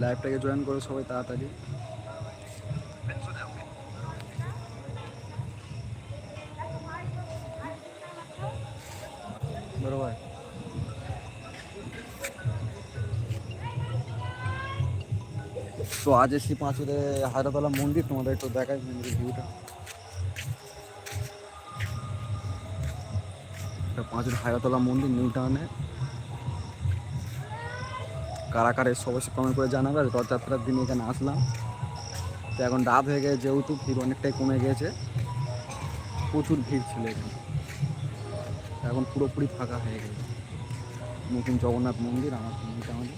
Life time join करो सब तीन আজ এসছি পাঁচুরে হায়রাতলা মন্দির, তোমাদের একটু দেখাই মন্দিরের ভিউটা পাঁচুর হায়রাতলা মন্দির, নিউ টাউনে। কারা কারা এসে কমেন্ট করে জানাবে রথযাত্রার দিন এখানে আসলাম। তো এখন রাত হয়ে গেছে, যেহেতু ভিড় অনেকটাই কমে গেছে, প্রচুর ভিড় ছিল এখানে। এখন পুরোপুরি ফাঁকা হয়ে গেছে। নতুন জগন্নাথ মন্দির আমার নিউ টাউনে।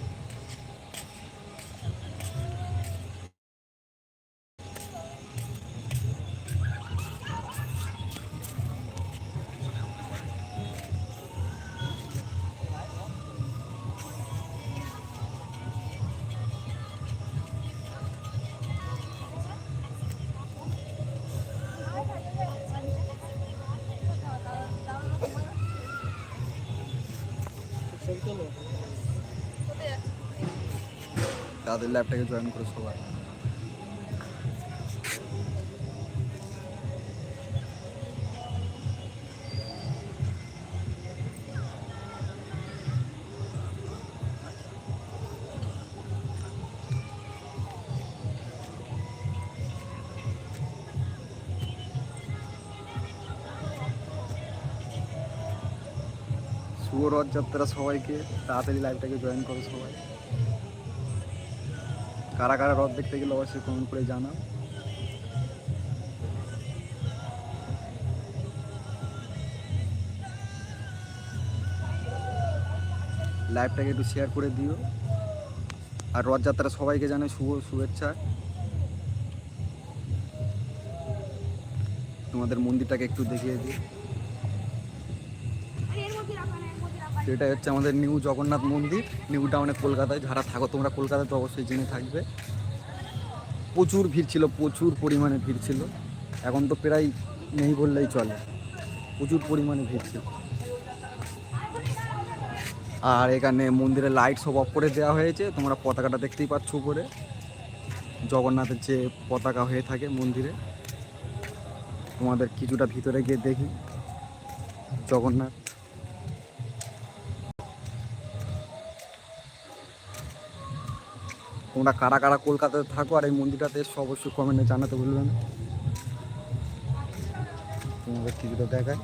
তাদের ল্যাবটাকে জয়েন করে সবাই শুভ রথযাত্রা সবাইকে তাড়াতাড়ি লাইভটাকে জয়েন করো সবাই কারা কারা রথ দেখতে গেলে অবশ্যই কমেন্ট করে জানাও। লাইভটাকে একটু শেয়ার করে দিও। আর রথযাত্রা সবাইকে জানে শুভ শুভেচ্ছা। তোমাদের মন্দিরটাকে একটু দেখিয়ে দিই সেটা হচ্ছে আমাদের নিউ জগন্নাথ মন্দির, নিউ টাউনে কলকাতায়। যারা থাকো, তোমরা কলকাতায় তো অবশ্যই জেনে থাকবে। প্রচুর ভিড় ছিল, প্রচুর পরিমাণে ভিড় ছিল। এখন তো প্রায় নেই বললেই চলে। প্রচুর পরিমাণে ভিড় ছিল। আর এখানে মন্দিরে লাইট সব অফ করে দেওয়া হয়েছে। তোমরা পতাকাটা দেখতেই পাচ্ছ উপরে। জগন্নাথের যে পতাকা হয়ে থাকে মন্দিরে। তোমাদের কিছুটা ভিতরে গিয়ে দেখি। জগন্নাথ। তোমরা কারা কারা কলকাতাতে থাকো আর এই মন্দিরটাতে এসে অবশ্যই কমেন্টে জানাতে ভুলবে না। তোমাদের কিছুটা দেখায়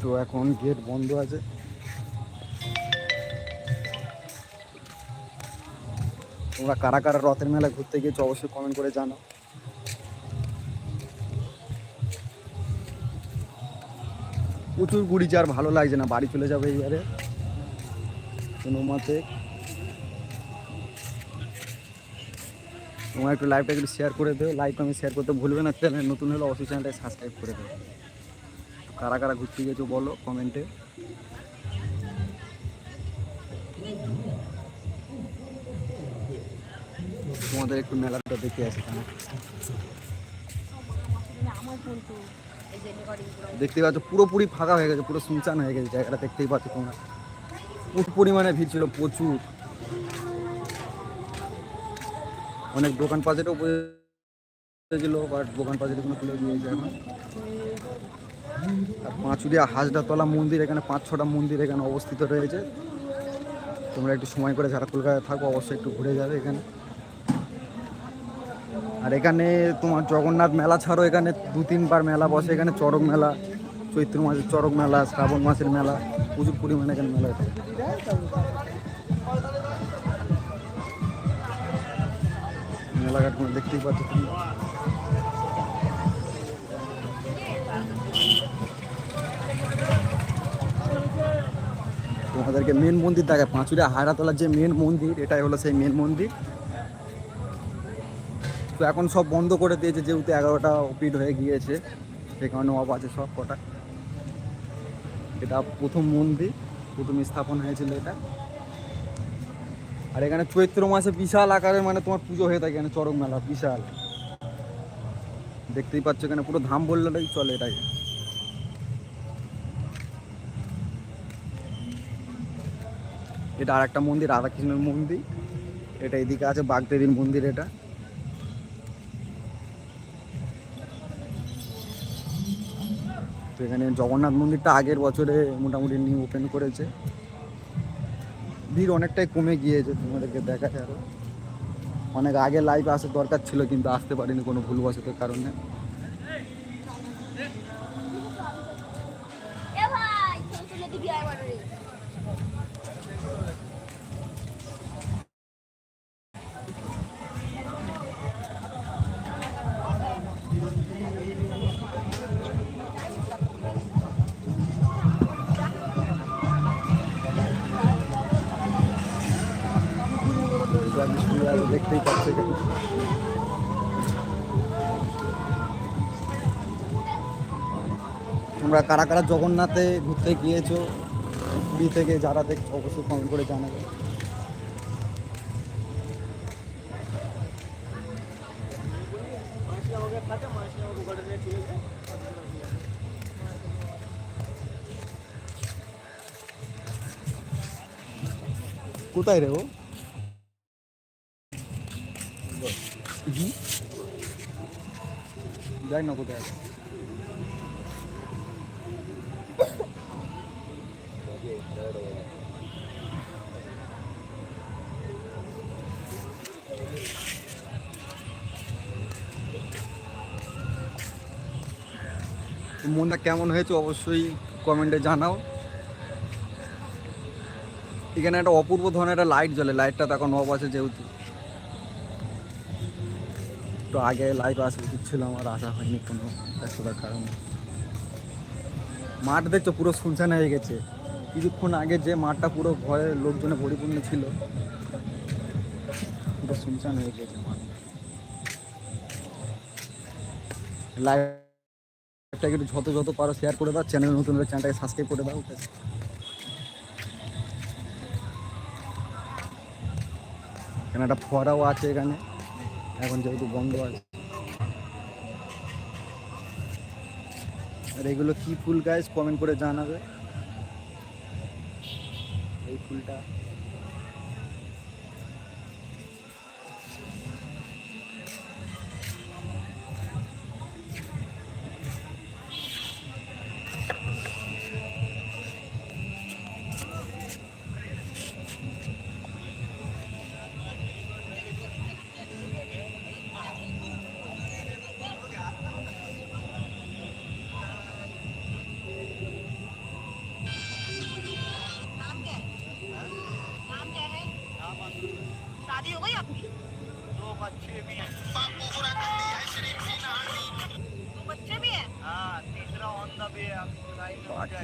তো এখন গেট বন্ধ আছে। তোমরা কারা কারা রথের মেলা ঘুরতে গিয়েছো অবশ্যই কমেন্ট করে জানাও। প্রচুর ঘুরিছে আর ভালো লাগছে না, বাড়ি চলে যাবে এইবারে। কোনো মতে। তোমার একটু লাইভটা একটু শেয়ার করে দেবে লাইভ আমি শেয়ার করতে ভুলবে না চ্যানেল নতুন হলে অবশ্যই চ্যানেলটা সাবস্ক্রাইব করে দেবে কারা কারা ঘুরতে গিয়েছো বলো কমেন্টে তোমাদের একটু মেলাটা দেখে আসি। কেন দেখতে পাচ্ছ, পুরোপুরি ফাঁকা হয়ে গেছে, পুরো শুনশান হয়ে গেছে, জায়গাটা দেখতেই পাচ্ছ তোমরা। প্রচুর পরিমাণে ভিড় ছিল, প্রচুর। অনেক দোকান পাশেরও ছিল, বাট দোকান পাশের কোনো খুলে দিয়েছে এখন আর পাঁচুরিয়া হাজরাতলা মন্দির, এখানে পাঁচ, ছটা মন্দির এখানে অবস্থিত রয়েছে। তোমরা একটু সময় করে যারা কলকাতায় থাকো, অবশ্যই একটু ঘুরে যাবে এখানে। আর এখানে তোমার জগন্নাথ মেলা ছাড়াও এখানে দু তিনবার মেলা বসে। এখানে চড়ক মেলা, চৈত্র মাসের চড়ক মেলা, শ্রাবণ মাসের মেলা, প্রচুর পরিমাণে এখানে মেলা মেলাঘাট দেখতেই পাচ্ছ তুমি। তোমাদেরকে মেন মন্দির দেখায়, পাঁচুরিয়া হায়রাতলার যে মেন মন্দির, এটাই হলো সেই মেন মন্দির। তো এখন সব বন্ধ করে দিয়েছে, যেহেতু এগারোটা অপিড হয়ে গিয়েছে সে কারণে আছে সব কটা। এটা প্রথম মন্দির, প্রথম স্থাপন হয়েছিল এটা। আর এখানে চৈত্র মাসে বিশাল আকারে মানে তোমার পুজো হয়ে থাকে, এখানে চরক মেলা, বিশাল। দেখতেই পাচ্ছ এখানে পুরো ধাম বললেই চলে এটাকে এটা আর একটা মন্দির, রাধাকৃষ্ণের মন্দির। এটা এদিকে আছে বাগদেবীর মন্দির, এটা। তো এখানে জগন্নাথ মন্দিরটা আগের বছরে মোটামুটি নিউ ওপেন করেছে। ভিড় অনেকটাই কমে গিয়েছে, তোমাদেরকে দেখাতে আরও অনেক আগে লাইভ আসার দরকার ছিল, কিন্তু আসতে পারিনি কোনো ভুলবশতের কারণে। দেখতেই পাচ্ছি তোমরা কারা কারা জগন্নাথে ঘুরতে গিয়েছো? পুরী থেকে যারা দেখছ, অবশ্যই কমেন্ট করে জানাবে। কোথায় রে ও? যাই না কোথায় মনটা কেমন হয়েছে অবশ্যই কমেন্টে জানাও। এখানে একটা অপূর্ব ধরনের একটা লাইট জ্বলে। লাইটটা তো এখন অফ আছে যেহেতু। তো আগে লাইভ আসা, উচিত ছিল আমার আসা হয়নি কোনো ব্যস্ততার কারণে। মাঠ দেখছ, পুরো শুনশান হয়ে গেছে। কিছুক্ষণ আগে যে মাঠটা পুরো ভয়ে লোকজনে পরিপূর্ণ ছিল, পুরো শুনশান হয়ে গেছে মাঠ। একটু যত যত পারো শেয়ার করে দাও চ্যানেল নতুন হলে চ্যানেলটাকে সাবস্ক্রাইব করে দাও এখানে একটা ফোয়ারাও আছে এখানে? এখন যেহেতু বন্ধ আছে। আর এগুলো কি ফুল গাছ কমেন্ট করে জানাবে। এই ফুলটা। কি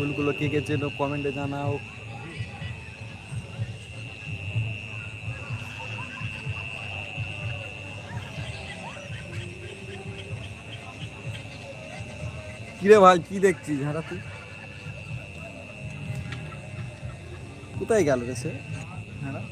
ফুলগুলো কে কে চেনো? কমেন্টে জানাও। কিরে ভাই, কি দেখছিস? ঝাড়া তুই? কোথায় গেল রে সে? হ্যাঁ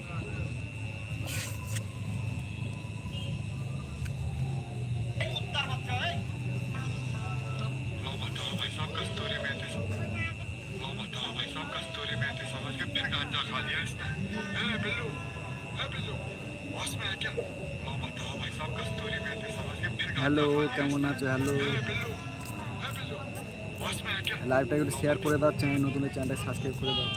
হ্যালো, কেমন আছো? হ্যালো। লাইভটা একটু শেয়ার করে দাও চ্যানেল নতুন চ্যানেলটা সাবস্ক্রাইব করে দাও।